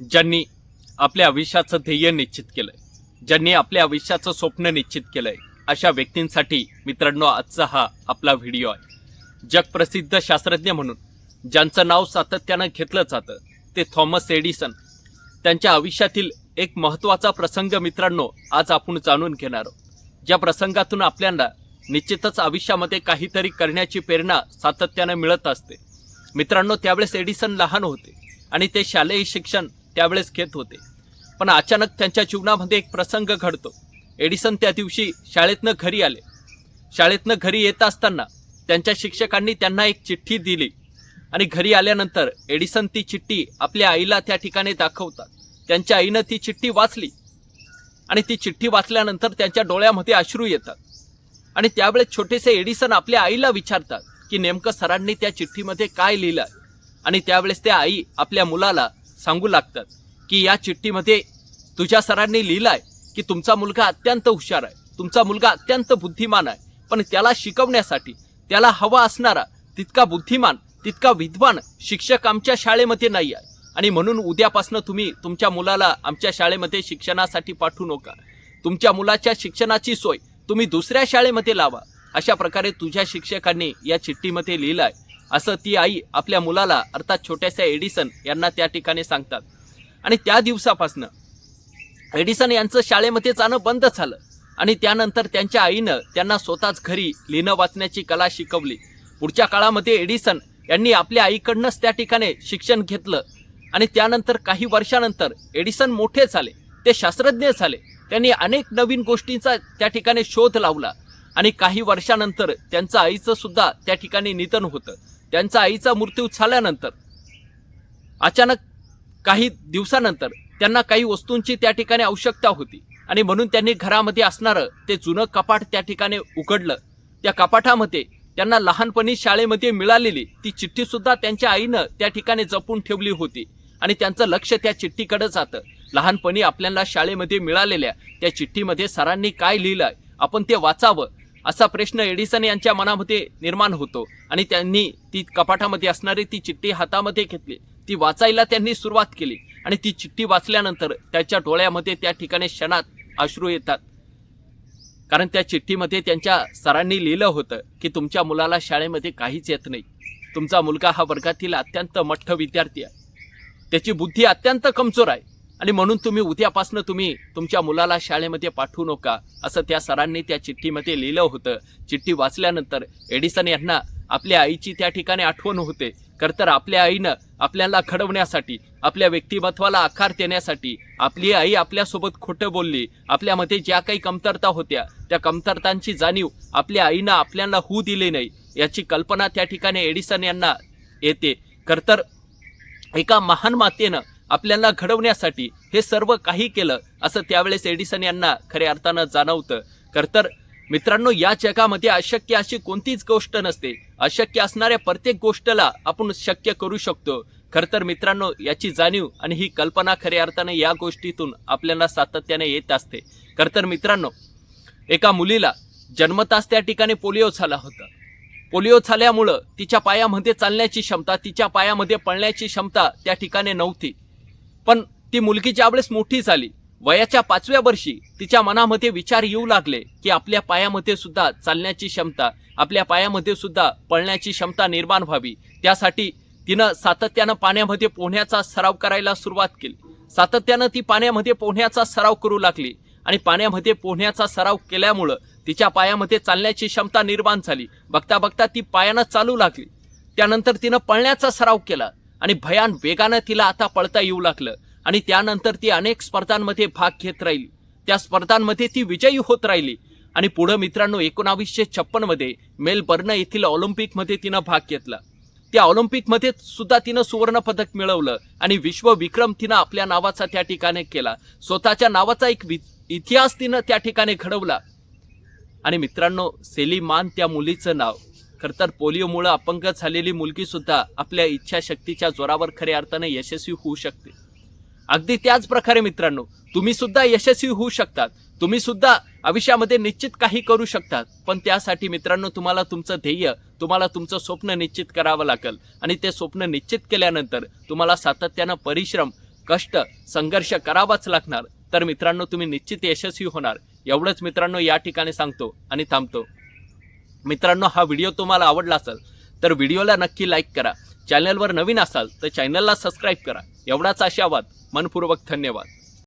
ज्यांनी आपल्या आयुष्याचं ध्येय निश्चित केलंय ज्यांनी आपल्या आयुष्याचं स्वप्न निश्चित केलंय अशा व्यक्तींसाठी मित्रांनो आजचा हा आपला व्हिडिओ आहे. जगप्रसिद्ध शास्त्रज्ञ म्हणून ज्यांचं नाव सातत्यानं घेतलं जातं ते थॉमस एडिसन. त्यांच्या आयुष्यातील एक महत्त्वाचा प्रसंग मित्रांनो आज आपण जाणून घेणार आहोत. ज्या प्रसंगातून आपल्याला निश्चितच आयुष्यामध्ये काहीतरी करण्याची प्रेरणा सातत्यानं मिळत असते. मित्रांनो त्यावेळेस एडिसन लहान होते आणि ते शालेय शिक्षण त्यावेळेस घेत होते. पण अचानक त्यांच्या जीवनामध्ये एक प्रसंग घडतो. एडिसन त्या दिवशी शाळेतनं घरी आले. शाळेतनं घरी येत असताना त्यांच्या शिक्षकांनी त्यांना एक चिठ्ठी दिली आणि घरी आल्यानंतर एडिसन ती चिठ्ठी आपल्या आईला त्या ठिकाणी दाखवतात. त्यांच्या आईनं ती चिठ्ठी वाचली आणि ती चिठ्ठी वाचल्यानंतर त्यांच्या डोळ्यामध्ये अश्रू येतात. आणि त्यावेळेस छोटेसे एडिसन आपल्या आईला विचारतात की नेमकं सरांनी त्या चिठ्ठीमध्ये काय लिहिलं आणि त्यावेळेस त्या आई आपल्या मुलाला सांगू लागतात की या चिठ्ठीमध्ये तुझ्या सरांनी लिहिलं आहे की तुमचा मुलगा अत्यंत हुशार आहे तुमचा मुलगा अत्यंत बुद्धिमान आहे पण त्याला शिकवण्यासाठी त्याला हवा असणारा तितका बुद्धिमान तितका विद्वान शिक्षक आमच्या शाळेमध्ये नाही आहे. आणि म्हणून उद्यापासून तुम्ही तुमच्या मुलाला आमच्या शाळेमध्ये शिक्षणासाठी पाठवू नका. तुमच्या मुलाच्या शिक्षणाची सोय तुम्ही दुसऱ्या शाळेमध्ये लावा. अशा प्रकारे तुझ्या शिक्षकांनी या चिठ्ठीमध्ये लिहिलं आहे असं ती आई आपल्या मुलाला अर्थात छोट्याशा एडिसन यांना त्या ठिकाणी सांगतात. आणि त्या दिवसापासनं एडिसन यांचं शाळेमध्ये जाणं बंद झालं. आणि त्यानंतर त्यांच्या आईनं त्यांना स्वतःच घरी लिहिणं वाचण्याची कला शिकवली. पुढच्या काळामध्ये एडिसन यांनी आपल्या आईकडनंच त्या ठिकाणी शिक्षण घेतलं. आणि त्यानंतर काही वर्षानंतर एडिसन मोठे झाले ते शास्त्रज्ञ झाले. त्यांनी अनेक नवीन गोष्टींचा त्या ठिकाणी शोध लावला. आणि काही वर्षानंतर त्यांचं आईचं सुद्धा त्या ठिकाणी निधन होतं. त्यांचा आईचा मृत्यू झाल्यानंतर अचानक काही दिवसानंतर त्यांना काही वस्तूंची त्या ठिकाणी आवश्यकता होती. आणि म्हणून त्यांनी घरामध्ये असणारं ते जुनं कपाट त्या ठिकाणी उघडलं. त्या कपाटामध्ये त्यांना लहानपणी शाळेमध्ये मिळालेली ती चिठ्ठीसुद्धा त्यांच्या आईनं त्या ठिकाणी जपून ठेवली होती. आणि त्यांचं लक्ष त्या चिठ्ठीकडे जातं. लहानपणी आपल्याला शाळेमध्ये मिळालेल्या त्या चिठ्ठीमध्ये सरांनी काय लिहिलं आहे आपण ते वाचावं. असा प्रश्न एडिसन यांच्या मनामध्ये निर्माण होतो आणि त्यांनी ती कपाटामध्ये असणारी ती चिठ्ठी हातामध्ये घेतली. ती वाचायला त्यांनी सुरुवात केली आणि ती चिठ्ठी वाचल्यानंतर त्याच्या डोळ्यामध्ये त्या ठिकाणी क्षणात अश्रू येतात. कारण त्या चिठ्ठीमध्ये त्यांच्या सरांनी लिहिलं होतं की तुमच्या मुलाला शाळेमध्ये काहीच येत नाही. तुमचा मुलगा हा वर्गातील अत्यंत मठ्ठ विद्यार्थी आहे. त्याची बुद्धी अत्यंत कमजोर आहे. आणि म्हणून तुम्ही उद्यापासून तुम्ही तुमच्या मुलाला शाळेमध्ये पाठवू नका असं त्या सरांनी त्या चिठ्ठीमध्ये लिहिलं होतं. चिठ्ठी वाचल्यानंतर एडिसन यांना आपल्या आईची त्या ठिकाणी आठवण होते. खर तर आपल्या आईनं आपल्याला घडवण्यासाठी आपल्या व्यक्तिमत्वाला आकार देण्यासाठी आपली आई आपल्यासोबत खोटं बोलली. आपल्यामध्ये ज्या काही कमतरता होत्या त्या कमतरतांची जाणीव आपल्या आईनं आपल्याला होऊ दिली नाही याची कल्पना त्या ठिकाणी एडिसन यांना येते. खर तर एका महान मातेनं आपल्याला घडवण्यासाठी हे सर्व काही केलं असं त्यावेळेस एडिसन यांना खऱ्या अर्थानं जाणवतं. खर तर मित्रांनो या जगामध्ये अशक्य अशी कोणतीच गोष्ट नसते. अशक्य असणाऱ्या प्रत्येक गोष्टला आपण शक्य करू शकतो. खर तर मित्रांनो याची जाणीव आणि ही कल्पना खऱ्या अर्थाने या गोष्टीतून आपल्याला सातत्याने येत असते. खर तर मित्रांनो एका मुलीला जन्मताच त्या ठिकाणी पोलिओ झाला होता. पोलिओ झाल्यामुळं तिच्या पायामध्ये चालण्याची क्षमता तिच्या पायामध्ये पळण्याची क्षमता त्या ठिकाणी नव्हती. पण ती मुलगी ज्यावेळेस मोठी झाली वयाच्या पाचव्या वर्षी तिच्या मनामध्ये विचार येऊ लागले की आपल्या पायामध्ये सुद्धा चालण्याची क्षमता आपल्या पायामध्ये सुद्धा पळण्याची क्षमता निर्माण व्हावी. त्यासाठी तिनं सातत्यानं पाण्यामध्ये पोहण्याचा सराव करायला सुरुवात केली. सातत्यानं ती पाण्यामध्ये पोहण्याचा सराव करू लागली आणि पाण्यामध्ये पोहण्याचा सराव केल्यामुळं तिच्या पायामध्ये चालण्याची क्षमता निर्माण झाली. बघता बघता ती पायानं चालू लागली. त्यानंतर तिनं पळण्याचा सराव केला. आणि भयान वेगानं तिला आता पळता येऊ लागलं. आणि त्यानंतर ती अनेक स्पर्धांमध्ये भाग घेत राहिली. त्या स्पर्धांमध्ये ती विजयी होत राहिली. आणि पुढं मित्रांनो एकोणावीसशे छप्पनमध्ये मेलबर्न येथील ऑलिम्पिकमध्ये तिनं भाग घेतला. त्या ऑलिम्पिकमध्ये सुद्धा तिनं सुवर्ण पदक मिळवलं आणि विश्वविक्रम तिनं आपल्या नावाचा त्या ठिकाणी केला. स्वतःच्या नावाचा एक वि- इतिहास तिनं त्या ठिकाणी घडवला. आणि मित्रांनो सेलिमान त्या मुलीचं नाव. खरं तर पोलिओमुळं अपंग झालेली मुलगी सुद्धा आपल्या इच्छाशक्तीच्या जोरावर खऱ्या अर्थाने यशस्वी होऊ शकते. अगदी त्याच प्रकारे मित्रांनो तुम्ही सुद्धा यशस्वी होऊ शकतात. तुम्ही सुद्धा आयुष्यामध्ये निश्चित काही करू शकतात. पण त्यासाठी मित्रांनो तुम्हाला तुमचं ध्येय तुम्हाला तुमचं स्वप्न निश्चित करावं लागेल. आणि ते स्वप्न निश्चित केल्यानंतर तुम्हाला सातत्यानं परिश्रम कष्ट संघर्ष करावाच लागणार. तर मित्रांनो तुम्ही निश्चित यशस्वी होणार. एवढंच मित्रांनो या ठिकाणी सांगतो आणि थांबतो. मित्रांनो हा व्हिडिओ तुम्हाला आवडला असेल तर व्हिडिओला नक्की लाईक करा. चॅनलवर नवीन असाल तर चॅनलला सबस्क्राईब करा. एवढाच आशावाद. मनपूर्वक धन्यवाद.